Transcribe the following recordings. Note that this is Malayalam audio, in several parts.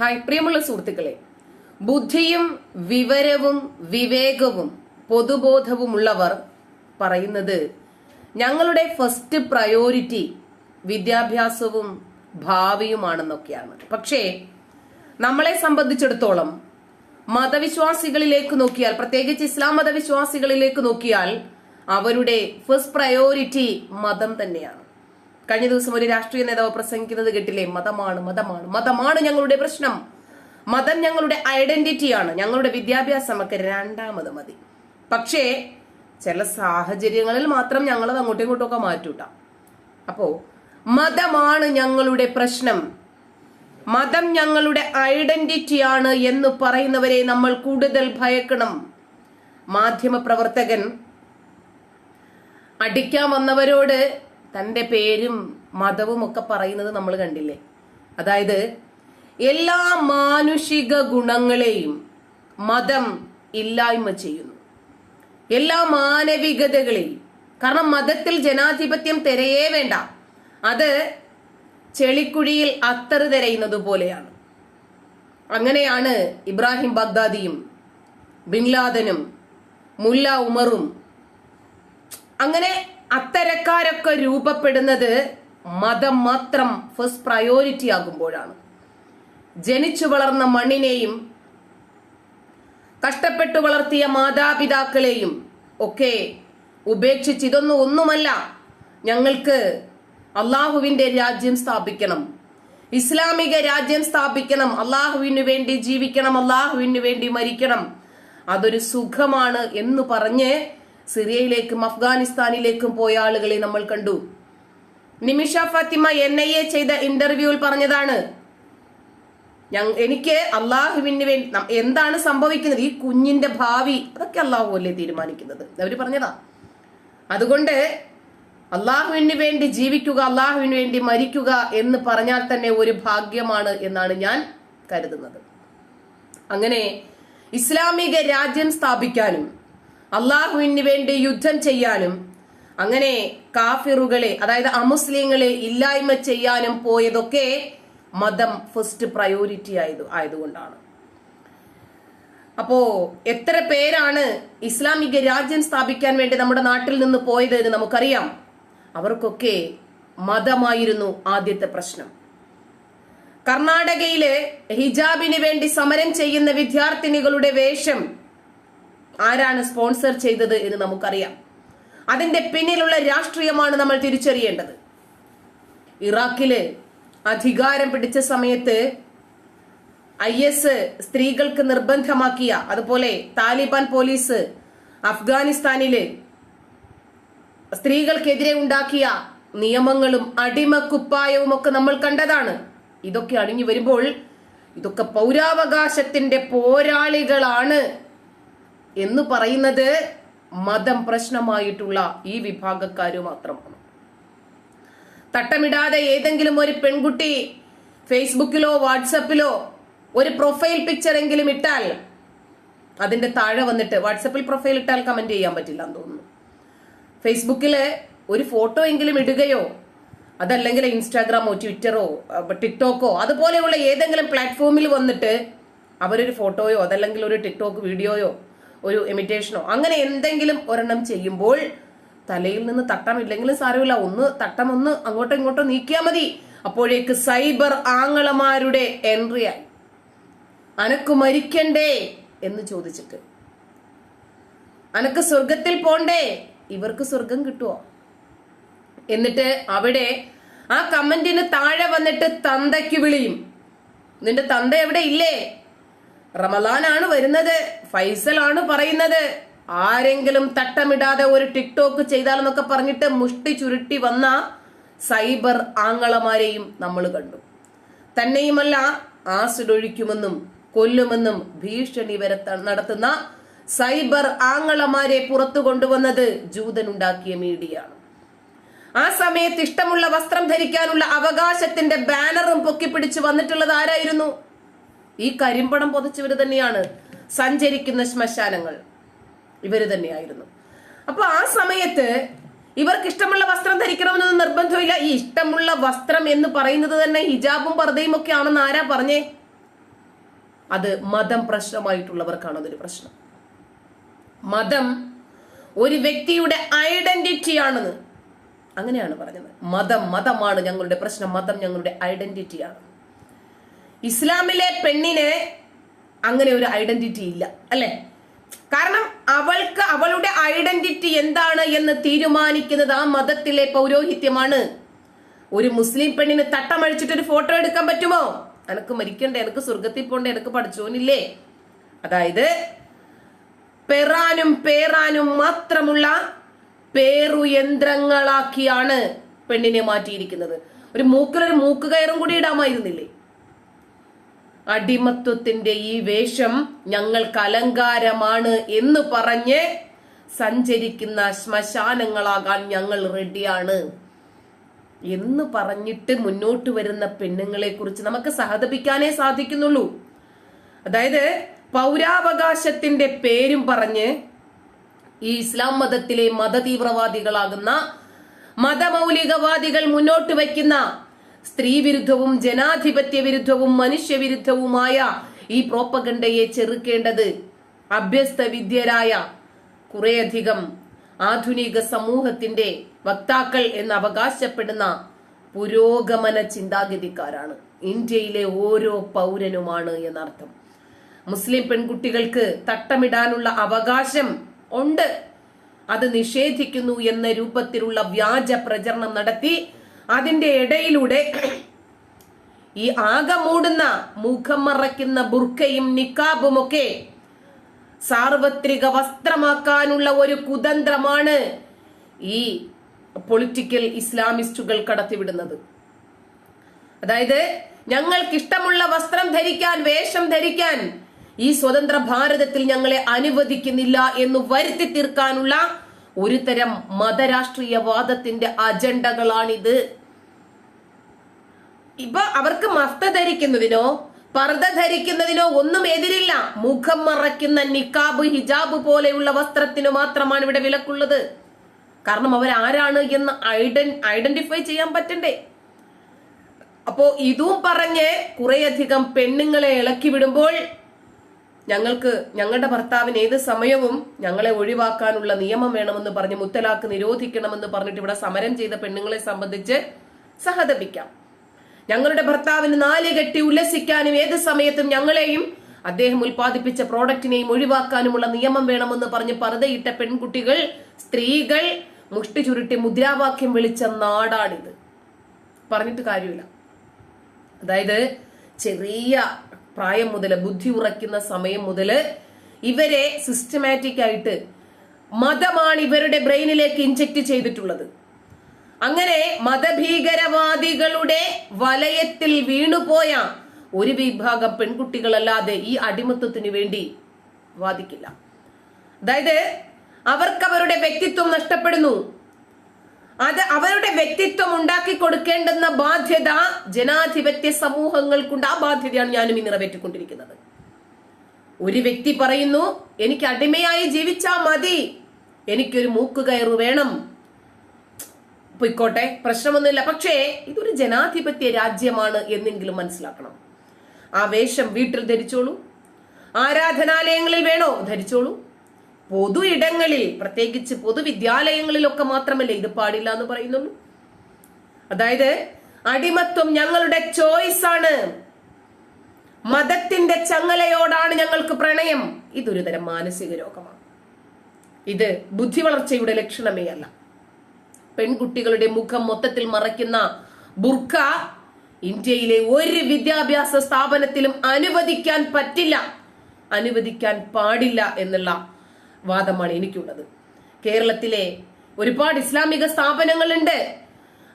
ഹായ് പ്രിയമുള്ള സുഹൃത്തുക്കളെ. ബുദ്ധിയും വിവരവും വിവേകവും പൊതുബോധവുമുള്ളവർ പറയുന്നത് ഞങ്ങളുടെ ഫസ്റ്റ് പ്രയോറിറ്റി വിദ്യാഭ്യാസവും ഭാവിയുമാണെന്നൊക്കെയാണ്. പക്ഷേ നമ്മളെ സംബന്ധിച്ചിടത്തോളം മതവിശ്വാസികളിലേക്ക് നോക്കിയാൽ പ്രത്യേകിച്ച് ഇസ്ലാം മതവിശ്വാസികളിലേക്ക് നോക്കിയാൽ അവരുടെ ഫസ്റ്റ് പ്രയോറിറ്റി മതം തന്നെയാണ്. കഴിഞ്ഞ ദിവസം ഒരു രാഷ്ട്രീയ നേതാവ് പ്രസംഗിക്കുന്നത് കേട്ടില്ലേ? മതമാണ് മതമാണ് മതമാണ് ഞങ്ങളുടെ പ്രശ്നം. മതം ഞങ്ങളുടെ ഐഡന്റിറ്റിയാണ്. ഞങ്ങളുടെ വിദ്യാഭ്യാസം ഒക്കെ രണ്ടാമത് മതി. പക്ഷേ ചില സാഹചര്യങ്ങളിൽ മാത്രം ഞങ്ങളത് അങ്ങോട്ടും ഇങ്ങോട്ടും ഒക്കെ മാറ്റൂട്ട. അപ്പോ മതമാണ് ഞങ്ങളുടെ പ്രശ്നം. മതം ഞങ്ങളുടെ ഐഡന്റിറ്റിയാണ് എന്ന് പറയുന്നവരെ നമ്മൾ കൂടുതൽ ഭയക്കണം. മാധ്യമ പ്രവർത്തകൻ അടിക്കാൻ വന്നവരോട് തന്റെ പേരും മതവും ഒക്കെ പറയുന്നത് നമ്മൾ കണ്ടില്ലേ? അതായത് എല്ലാ മാനുഷിക ഗുണങ്ങളെയും മതം ഇല്ലായ്മ ചെയ്യുന്നു. എല്ലാ മാനവികതകളെയും. കാരണം മതത്തിൽ ജനാധിപത്യം തിരയേ വേണ്ട. അത് ചെളിക്കുഴിയിൽ അത്തറ് തിരയുന്നത് പോലെയാണ്. അങ്ങനെയാണ് ഇബ്രാഹിം ബഗ്ദാദിയും ബിൻ ലാദനും മുല്ല ഉമറും. അങ്ങനെ അത്തരക്കാരൊക്കെ രൂപപ്പെടുന്നത് മതം മാത്രം ഫസ്റ്റ് പ്രയോറിറ്റി ആകുമ്പോഴാണ്. ജനിച്ചു വളർന്ന മണ്ണിനെയും കഷ്ടപ്പെട്ടു വളർത്തിയ മാതാപിതാക്കളെയും ഒക്കെ ഉപേക്ഷിച്ച് ഇതൊന്നും ഒന്നുമല്ല. ഞങ്ങൾക്ക് അള്ളാഹുവിന്റെ രാജ്യം സ്ഥാപിക്കണം. ഇസ്ലാമിക രാജ്യം സ്ഥാപിക്കണം. അള്ളാഹുവിന് വേണ്ടി ജീവിക്കണം. അള്ളാഹുവിന് വേണ്ടി മരിക്കണം. അതൊരു സുഖമാണ് എന്ന് പറഞ്ഞ് സിറിയയിലേക്കും അഫ്ഗാനിസ്ഥാനിലേക്കും പോയ ആളുകളെ നമ്മൾ കണ്ടു. Nimisha Fathima N I A ചെയ്ത ഇന്റർവ്യൂവിൽ പറഞ്ഞതാണ് എനിക്ക് അള്ളാഹുവിന് വേണ്ടി എന്താണ് സംഭവിക്കുന്നത്? ഈ കുഞ്ഞിന്റെ ഭാവി. അതൊക്കെ അള്ളാഹു അല്ലേ തീരുമാനിക്കുന്നത്? അവർ പറഞ്ഞതാ. അതുകൊണ്ട് അള്ളാഹുവിന് വേണ്ടി ജീവിക്കുക അള്ളാഹുവിന് വേണ്ടി മരിക്കുക എന്ന് പറഞ്ഞാൽ തന്നെ ഒരു ഭാഗ്യമാണ് എന്നാണ് ഞാൻ കരുതുന്നത്. അങ്ങനെ ഇസ്ലാമിക രാജ്യം സ്ഥാപിക്കാനും അള്ളാഹുവിന് വേണ്ടി യുദ്ധം ചെയ്യാനും അങ്ങനെ കാഫിറുകളെ അതായത് അമുസ്ലിങ്ങളെ ഇല്ലായ്മ ചെയ്യാനും പോയതൊക്കെ മതം ഫസ്റ്റ് പ്രയോറിറ്റി ആയത് ആയതുകൊണ്ടാണ്. അപ്പോ എത്ര പേരാണ് ഇസ്ലാമിക രാജ്യം സ്ഥാപിക്കാൻ വേണ്ടി നമ്മുടെ നാട്ടിൽ നിന്ന് പോയത് എന്ന് നമുക്കറിയാം. അവർക്കൊക്കെ മതമായിരുന്നു ആദ്യത്തെ പ്രശ്നം. കർണാടകയിലെ ഹിജാബിന് വേണ്ടി സമരം ചെയ്യുന്ന വിദ്യാർത്ഥിനികളുടെ വേഷം ആരാണ് സ്പോൺസർ ചെയ്തത് എന്ന് നമുക്കറിയാം. അതിന്റെ പിന്നിലുള്ള രാഷ്ട്രീയമാണ് നമ്മൾ തിരിച്ചറിയേണ്ടത്. ഇറാഖിൽ അധികാരം പിടിച്ച സമയത്ത് ഐ എസ് സ്ത്രീകൾക്ക് നിർബന്ധമാക്കിയ അതുപോലെ താലിബാൻ പോലീസ് അഫ്ഗാനിസ്ഥാനിൽ സ്ത്രീകൾക്കെതിരെ ഉണ്ടാക്കിയ നിയമങ്ങളും അടിമക്കുപ്പായവും ഒക്കെ നമ്മൾ കണ്ടതാണ്. ഇതൊക്കെ അണിഞ്ഞു വരുമ്പോൾ ഇതൊക്കെ പൗരാവകാശത്തിന്റെ പോരാളികളാണ്. എന്ന് പറയുന്നത് മതം പ്രശ്നമായിട്ടുള്ള ഈ വിഭാഗക്കാര് മാത്രമാണ്. തട്ടമിടാതെ ഏതെങ്കിലും ഒരു പെൺകുട്ടി ഫേസ്ബുക്കിലോ വാട്സപ്പിലോ ഒരു പ്രൊഫൈൽ പിക്ചർ എങ്കിലും ഇട്ടാൽ അതിന്റെ താഴെ വന്നിട്ട് വാട്സപ്പിൽ പ്രൊഫൈൽ ഇട്ടാൽ കമന്റ് ചെയ്യാൻ പറ്റില്ല എന്ന് തോന്നുന്നു. ഫേസ്ബുക്കിൽ ഒരു ഫോട്ടോ എങ്കിലും ഇടുകയോ അതല്ലെങ്കിൽ ഇൻസ്റ്റാഗ്രാമോ ട്വിറ്ററോ ടിക്ടോക്കോ അതുപോലെയുള്ള ഏതെങ്കിലും പ്ലാറ്റ്ഫോമിൽ വന്നിട്ട് അവരൊരു ഫോട്ടോയോ അതല്ലെങ്കിൽ ഒരു ടിക്ടോക്ക് വീഡിയോയോ ഒരു എമിറ്റേഷനോ അങ്ങനെ എന്തെങ്കിലും ഒരെണ്ണം ചെയ്യുമ്പോൾ തലയിൽ നിന്ന് തട്ടം ഇല്ലെങ്കിലും സാരമില്ല. ഒന്ന് തട്ടം ഒന്ന് അങ്ങോട്ടോ ഇങ്ങോട്ടോ നീക്കിയാൽ മതി. അപ്പോഴേക്ക് സൈബർ ആങ്ങളമാരുടെ എൻട്രി ആയി. അനക്ക് മരിക്കണ്ടേ എന്ന് ചോദിച്ചിട്ട്. അനക്ക് സ്വർഗത്തിൽ പോണ്ടേ? ഇവർക്ക് സ്വർഗം കിട്ടുമോ എന്നിട്ട് അവിടെ ആ കമന്റിന് താഴെ വന്നിട്ട് തന്തയ്ക്ക് വിളിയും. നിന്റെ തന്ത എവിടെ ഇല്ലേ? റമലാനാണ് വരുന്നത്. ഫൈസലാണ് പറയുന്നത്. ആരെങ്കിലും തട്ടമിടാതെ ഒരു ടിക്ടോക്ക് ചെയ്താലെന്നൊക്കെ പറഞ്ഞിട്ട് മുഷ്ടി ചുരുട്ടി വന്ന സൈബർ ആങ്ങളമാരെയും നമ്മൾ കണ്ടു. തന്നെയുമല്ല ആസിഡൊഴിക്കുമെന്നും കൊല്ലുമെന്നും ഭീഷണി വരെ നടത്തുന്ന സൈബർ ആങ്ങളമാരെ പുറത്തു കൊണ്ടുവന്നത് ജൂതനുണ്ടാക്കിയ മീഡിയയാണ്. ആ സമയത്ത് ഇഷ്ടമുള്ള വസ്ത്രം ധരിക്കാനുള്ള അവകാശത്തിന്റെ ബാനറും പൊക്കിപ്പിടിച്ച് വന്നിട്ടുള്ളത് ആരായിരുന്നു? ഈ കരിമ്പണം പൊതിച്ചവര് തന്നെയാണ് സഞ്ചരിക്കുന്ന ശ്മശാനങ്ങൾ. ഇവർ തന്നെയായിരുന്നു. അപ്പൊ ആ സമയത്ത് ഇവർക്ക് ഇഷ്ടമുള്ള വസ്ത്രം ധരിക്കണമെന്നൊന്നും നിർബന്ധമില്ല. ഈ ഇഷ്ടമുള്ള വസ്ത്രം എന്ന് പറയുന്നത് തന്നെ ഹിജാബും പർദ്ദയും ഒക്കെ ആണെന്ന് ആരാ പറഞ്ഞേ? അത് മതം പ്രശ്നമായിട്ടുള്ളവർക്കാണ് അതൊരു പ്രശ്നം. മതം ഒരു വ്യക്തിയുടെ ഐഡന്റിറ്റിയാണെന്ന് അങ്ങനെയാണ് പറഞ്ഞത്. മതം മതമാണ് ഞങ്ങളുടെ പ്രശ്നം. മതം ഞങ്ങളുടെ ഐഡന്റിറ്റിയാണ് ഇസ്ലാമിലെ പെണ്ണിന് അങ്ങനെ ഒരു ഐഡന്റിറ്റി ഇല്ല അല്ലെ? കാരണം അവൾക്ക് അവളുടെ ഐഡന്റിറ്റി എന്താണ് എന്ന് തീരുമാനിക്കുന്നത് ആ മതത്തിലെ പൗരോഹിത്യമാണ്. ഒരു മുസ്ലിം പെണ്ണിന് തട്ടമഴിച്ചിട്ട് ഒരു ഫോട്ടോ എടുക്കാൻ പറ്റുമോ? എനക്ക് മരിക്കണ്ടേ എനക്ക് സ്വർഗത്തിൽ പോണ്ടേ എനക്ക് പഠിച്ചോനില്ലേ? അതായത് പെറാനും പേറാനും മാത്രമുള്ള പേറു യന്ത്രങ്ങളാക്കിയാണ് പെണ്ണിനെ മാറ്റിയിരിക്കുന്നത്. ഒരു മൂക്കിലൊരു മൂക്ക് കയറും കൂടി ഇടാമായിരുന്നില്ലേ? അടിമത്വത്തിന്റെ ഈ വേഷം ഞങ്ങൾക്ക് അലങ്കാരമാണ് എന്ന് പറഞ്ഞ് സഞ്ചരിക്കുന്ന ശ്മശാനങ്ങളാകാൻ ഞങ്ങൾ റെഡിയാണ്. എന്ന് പറഞ്ഞിട്ട് മുന്നോട്ട് വരുന്ന പെണ്ണുങ്ങളെ കുറിച്ച് നമുക്ക് സഹതപിക്കാനേ സാധിക്കുന്നുള്ളൂ. അതായത് പൗരാവകാശത്തിന്റെ പേരും പറഞ്ഞ് ഈ ഇസ്ലാം മതത്തിലെ മതതീവ്രവാദികളാകുന്ന മതമൗലികവാദികൾ മുന്നോട്ട് വയ്ക്കുന്ന സ്ത്രീ വിരുദ്ധവും ജനാധിപത്യ വിരുദ്ധവും മനുഷ്യവിരുദ്ധവുമായ ഈ പ്രോപ്പഗണ്ടയെ ചെറുക്കേണ്ടത് അഭ്യസ്ത വിദ്യരായ കുറേയധികം ആധുനിക സമൂഹത്തിന്റെ വക്താക്കൾ എന്ന് അവകാശപ്പെടുന്ന പുരോഗമന ചിന്താഗതിക്കാരാണ്. ഇന്ത്യയിലെ ഓരോ പൗരനുമാണ് എന്നർത്ഥം. മുസ്ലിം പെൺകുട്ടികൾക്ക് തട്ടമിടാനുള്ള അവകാശം ഉണ്ട്. അത് നിഷേധിക്കുന്നു എന്ന രൂപത്തിലുള്ള വ്യാജ പ്രചരണം നടത്തി അതിന്റെ ഇടയിലൂടെ ഈ ആകെ മൂടുന്ന മുഖം മറയ്ക്കുന്ന ബുർക്കയും നിക്കാബും ഒക്കെ സാർവത്രിക വസ്ത്രമാക്കാനുള്ള ഒരു കുതന്ത്രമാണ് ഈ പൊളിറ്റിക്കൽ ഇസ്ലാമിസ്റ്റുകൾ കടത്തിവിടുന്നത്. അതായത് ഞങ്ങൾക്ക് ഇഷ്ടമുള്ള വസ്ത്രം ധരിക്കാൻ വേഷം ധരിക്കാൻ ഈ സ്വതന്ത്ര ഭാരതത്തിൽ ഞങ്ങളെ അനുവദിക്കുന്നില്ല എന്ന് വരുത്തി തീർക്കാനുള്ള ഒരു തരം മതരാഷ്ട്രീയവാദത്തിന്റെ അജണ്ടകളാണിത്. ഇപ്പൊ അവർക്ക് മസ്ത ധരിക്കുന്നതിനോ പർദ്ദ ധരിക്കുന്നതിനോ ഒന്നും എതിരില്ല. മുഖം മറയ്ക്കുന്ന നിക്കാബ് ഹിജാബ് പോലെയുള്ള വസ്ത്രത്തിനു മാത്രമാണ് ഇവിടെ വിലക്കുള്ളത്. കാരണം അവരാരാണ് എന്ന് ഐഡൻ ഐഡന്റിഫൈ ചെയ്യാൻ പറ്റണ്ടേ? അപ്പോ ഇതും പറഞ്ഞ് കുറേയധികം പെണ്ണുങ്ങളെ ഇളക്കി വിടുമ്പോൾ ഞങ്ങൾക്ക് ഞങ്ങളുടെ ഭർത്താവിന് ഏത് സമയവും ഞങ്ങളെ ഒഴിവാക്കാനുള്ള നിയമം വേണമെന്ന് പറഞ്ഞ് മുത്തലാക്ക് നിരോധിക്കണമെന്ന് പറഞ്ഞിട്ട് ഇവിടെ സമരം ചെയ്ത പെണ്ണുങ്ങളെ സംബന്ധിച്ച് സഹതപിക്കാം. ഞങ്ങളുടെ ഭർത്താവിന് നാല് കെട്ടി ഉല്ലസിക്കാനും ഏത് സമയത്തും ഞങ്ങളെയും അദ്ദേഹം ഉൽപ്പാദിപ്പിച്ച പ്രോഡക്റ്റിനെയും ഒഴിവാക്കാനുമുള്ള നിയമം വേണമെന്ന് പറഞ്ഞ് പർദ്ദയിട്ട പെൺകുട്ടികൾ സ്ത്രീകൾ മുഷ്ടി ചുരുട്ടി മുദ്രാവാക്യം വിളിച്ച നാടാണിത്. പറഞ്ഞിട്ട് കാര്യമില്ല. അതായത് ചെറിയ പ്രായം മുതൽ ബുദ്ധി ഉറയ്ക്കുന്ന സമയം മുതൽ ഇവരെ സിസ്റ്റമാറ്റിക് ആയിട്ട് മതമാണ് ഇവരുടെ ബ്രെയിനിലേക്ക് ഇൻജെക്ട് ചെയ്തിട്ടുള്ളത്. അങ്ങനെ മതഭീകരവാദികളുടെ വലയത്തിൽ വീണുപോയ ഒരു വിഭാഗം പെൺകുട്ടികളല്ലാതെ ഈ അടിമത്വത്തിന് വേണ്ടി വാദിക്കില്ല. അതായത് അവർക്ക് അവരുടെ വ്യക്തിത്വം നഷ്ടപ്പെടുന്നു. അത് അവരുടെ വ്യക്തിത്വം ഉണ്ടാക്കി കൊടുക്കേണ്ടെന്ന ബാധ്യത ജനാധിപത്യ സമൂഹങ്ങൾക്കുണ്ട്. ആ ബാധ്യതയാണ് ഞാനും ഈ നിറവേറ്റിക്കൊണ്ടിരിക്കുന്നത്. ഒരു വ്യക്തി പറയുന്നു എനിക്ക് അടിമയായി ജീവിച്ചാ മതി. എനിക്കൊരു മൂക്കുകയറു വേണം. പൊയ്ക്കോട്ടെ. പ്രശ്നമൊന്നുമില്ല. പക്ഷേ ഇതൊരു ജനാധിപത്യ രാജ്യമാണ് എന്നെങ്കിലും മനസ്സിലാക്കണം. ആ വേഷം വീട്ടിൽ ധരിച്ചോളൂ. ആരാധനാലയങ്ങളിൽ വേണോ ധരിച്ചോളൂ. പൊതു ഇടങ്ങളിൽ പ്രത്യേകിച്ച് പൊതുവിദ്യാലയങ്ങളിലൊക്കെ മാത്രമല്ലേ ഇത് പാടില്ല എന്ന് പറയുന്നുള്ളൂ. അതായത് അടിമത്വം ഞങ്ങളുടെ ചോയ്സ് ആണ്. മതത്തിന്റെ ചങ്ങലയോടാണ് ഞങ്ങൾക്ക് പ്രണയം. ഇതൊരു തരം മാനസിക രോഗമാണ്. ഇത് ബുദ്ധി വളർച്ചയുടെ ലക്ഷണമേ അല്ല. പെൺകുട്ടികളുടെ മുഖം മൊത്തത്തിൽ മറയ്ക്കുന്ന ബുർഖ ഇന്ത്യയിലെ ഒരു വിദ്യാഭ്യാസ സ്ഥാപനത്തിലും അനുവദിക്കാൻ പറ്റില്ല. അനുവദിക്കാൻ പാടില്ല എന്നുള്ള വാദമാണ് എനിക്കുള്ളത്. കേരളത്തിലെ ഒരുപാട് ഇസ്ലാമിക സ്ഥാപനങ്ങളുണ്ട്.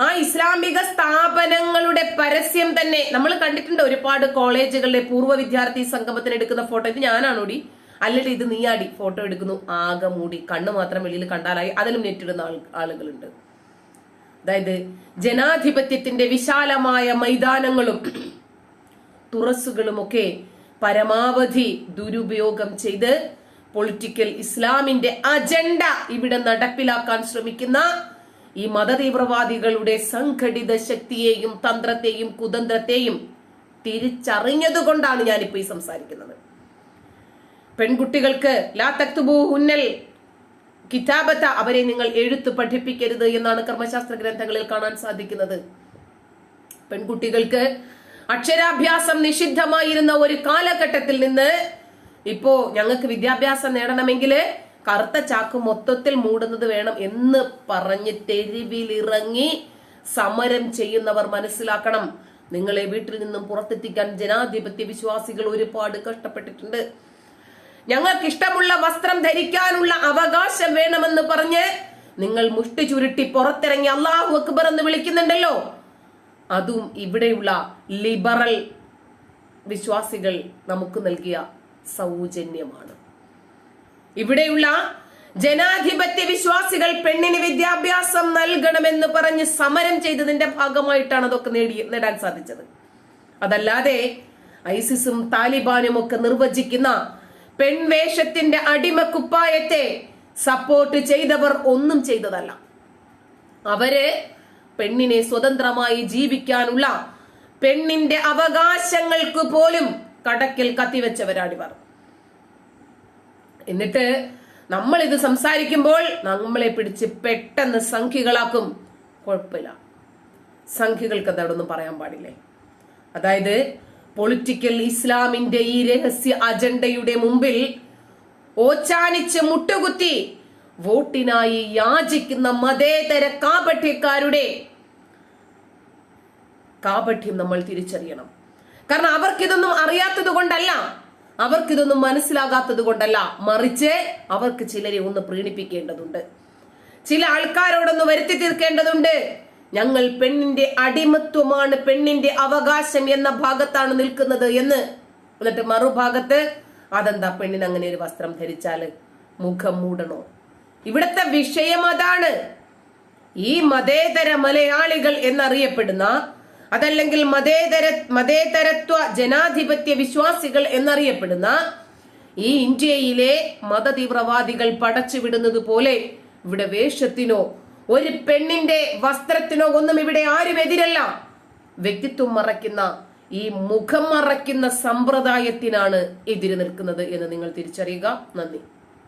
ആ ഇസ്ലാമിക സ്ഥാപനങ്ങളുടെ പരസ്യം തന്നെ നമ്മൾ കണ്ടിട്ടുണ്ട്. ഒരുപാട് കോളേജുകളിലെ പൂർവ വിദ്യാർത്ഥി സംഗമത്തിന് എടുക്കുന്ന ഫോട്ടോ. ഇത് ഞാനാണോടി? അല്ലെങ്കിൽ ഇത് നീയാടി. ഫോട്ടോ എടുക്കുന്നു. ആകെ മൂടി. കണ്ണ് മാത്രം വെളിയിൽ കണ്ടാലായി. അതിലും നെറ്റിടുന്ന ആളുകളുണ്ട്. അതായത് ജനാധിപത്യത്തിന്റെ വിശാലമായ മൈതാനങ്ങളും തുറസുകളുമൊക്കെ പരമാവധി ദുരുപയോഗം ചെയ്ത് പൊളിറ്റിക്കൽ ഇസ്ലാമിന്റെ അജണ്ട ഇവിടെ നടപ്പിലാക്കാൻ ശ്രമിക്കുന്ന ഈ മതതീവ്രവാദികളുടെ സംഘടിത ശക്തിയെയും തന്ത്രത്തെയും കുതന്ത്രത്തെയും തിരിച്ചറിഞ്ഞതുകൊണ്ടാണ് ഞാനിപ്പോ ഈ സംസാരിക്കുന്നത്. പെൺകുട്ടികൾക്ക് ലാ തക്തുബു ഹുന്നൽ കിതാബത്ത അവരെ നിങ്ങൾ എഴുത്ത് പഠിപ്പിക്കരുത് എന്നാണ് കർമ്മശാസ്ത്ര ഗ്രന്ഥങ്ങളിൽ കാണാൻ സാധിക്കുന്നത്. പെൺകുട്ടികൾക്ക് അക്ഷരാഭ്യാസം നിഷിദ്ധമായിരുന്ന ഒരു കാലഘട്ടത്തിൽ നിന്ന് ഇപ്പോ ഞങ്ങൾക്ക് വിദ്യാഭ്യാസം നേടണമെങ്കിൽ കറുത്ത ചാക്ക് മൊത്തത്തിൽ മൂടുന്നത് വേണം എന്ന് പറഞ്ഞ് തെരുവിലിറങ്ങി സമരം ചെയ്യുന്നവർ മനസ്സിലാക്കണം. നിങ്ങളെ വീട്ടിൽ നിന്നും പുറത്തെത്തിക്കാൻ ജനാധിപത്യ വിശ്വാസികൾ ഒരുപാട് കഷ്ടപ്പെട്ടിട്ടുണ്ട്. ഞങ്ങൾക്ക് ഇഷ്ടമുള്ള വസ്ത്രം ധരിക്കാനുള്ള അവകാശം വേണമെന്ന് പറഞ്ഞ് നിങ്ങൾ മുഷ്ടി ചുരുട്ടി പുറത്തിറങ്ങി അള്ളാഹു അക്ബർ എന്ന് വിളിക്കുന്നുണ്ടല്ലോ. അതും ഇവിടെയുള്ള ലിബറൽ വിശ്വാസികൾ നമുക്ക് നൽകിയ സൗജന്യമാണ്. ഇവിടെയുള്ള ജനാധിപത്യ വിശ്വാസികൾ പെണ്ണിന് വിദ്യാഭ്യാസം നൽകണമെന്ന് പറഞ്ഞ് സമരം ചെയ്തതിന്റെ ഭാഗമായിട്ടാണ് അതൊക്കെ നേടി നേടാൻ സാധിച്ചത്. അതല്ലാതെ ഐസിസും താലിബാനും ഒക്കെ നിർവചിക്കുന്ന പെൺവേഷത്തിന്റെ അടിമ കുപ്പായത്തെ സപ്പോർട്ട് ചെയ്തവർ ഒന്നും ചെയ്തതല്ല. അവർ പെണ്ണിനെ സ്വതന്ത്രമായി ജീവിക്കാനുള്ള പെണ്ണിന്റെ അവകാശങ്ങൾക്ക് പോലും കടക്കിൽ കത്തിവെച്ചവരാണിവർ. എന്നിട്ട് നമ്മൾ ഇത് സംസാരിക്കുമ്പോൾ നമ്മളെ പിടിച്ച് പെട്ടെന്ന് സംഖ്യകളാക്കും കുഴപ്പമില്ല. സംഖ്യകൾക്ക് അതവിടെ ഒന്നും പറയാൻ പാടില്ലേ? അതായത് പൊളിറ്റിക്കൽ ഇസ്ലാമിന്റെ ഈ രഹസ്യ അജണ്ടയുടെ മുമ്പിൽ ഓച്ചാനിച്ച് മുട്ടുകുത്തി വോട്ടിനായി യാചിക്കുന്ന മതേതര കാപഠ്യക്കാരുടെ കാപഠ്യം നമ്മൾ തിരിച്ചറിയണം. കാരണം അവർക്കിതൊന്നും അറിയാത്തത് കൊണ്ടല്ല അവർക്കിതൊന്നും മനസ്സിലാകാത്തത് കൊണ്ടല്ല മറിച്ച് അവർക്ക് ചിലരെ ഒന്ന് പ്രീണിപ്പിക്കേണ്ടതുണ്ട്. ചില ആൾക്കാരോടൊന്ന് വരുത്തി തീർക്കേണ്ടതുണ്ട്. ഞങ്ങൾ പെണ്ണിന്റെ അടിമത്വമാണ് പെണ്ണിന്റെ അവകാശം എന്ന ഭാഗത്താണ് നിൽക്കുന്നത് എന്ന്. എന്നിട്ട് മറുഭാഗത്ത് അതെന്താ പെണ്ണിന് അങ്ങനെ ഒരു വസ്ത്രം ധരിച്ചാൽ മുഖം മൂടണോ? ഇവിടുത്തെ വിഷയം അതാണ്. ഈ മതേതര മലയാളികൾ എന്നറിയപ്പെടുന്ന അതല്ലെങ്കിൽ മതേതര മതേതരത്വ ജനാധിപത്യ വിശ്വാസികൾ എന്നറിയപ്പെടുന്ന ഈ ഇന്ത്യയിലെ മതതീവ്രവാദികൾ പടച്ചുവിടുന്നത് പോലെ ഇവിടെ വേഷത്തിനോ ഒരു പെണ്ണിന്റെ വസ്ത്രത്തിനോ ഒന്നും ഇവിടെ ആരും എതിരല്ല. വ്യക്തിത്വം മറയ്ക്കുന്ന ഈ മുഖം മറയ്ക്കുന്ന സമ്പ്രദായത്തിനാണ് എതിര് നിൽക്കുന്നത് എന്ന് നിങ്ങൾ തിരിച്ചറിയുക. നന്ദി.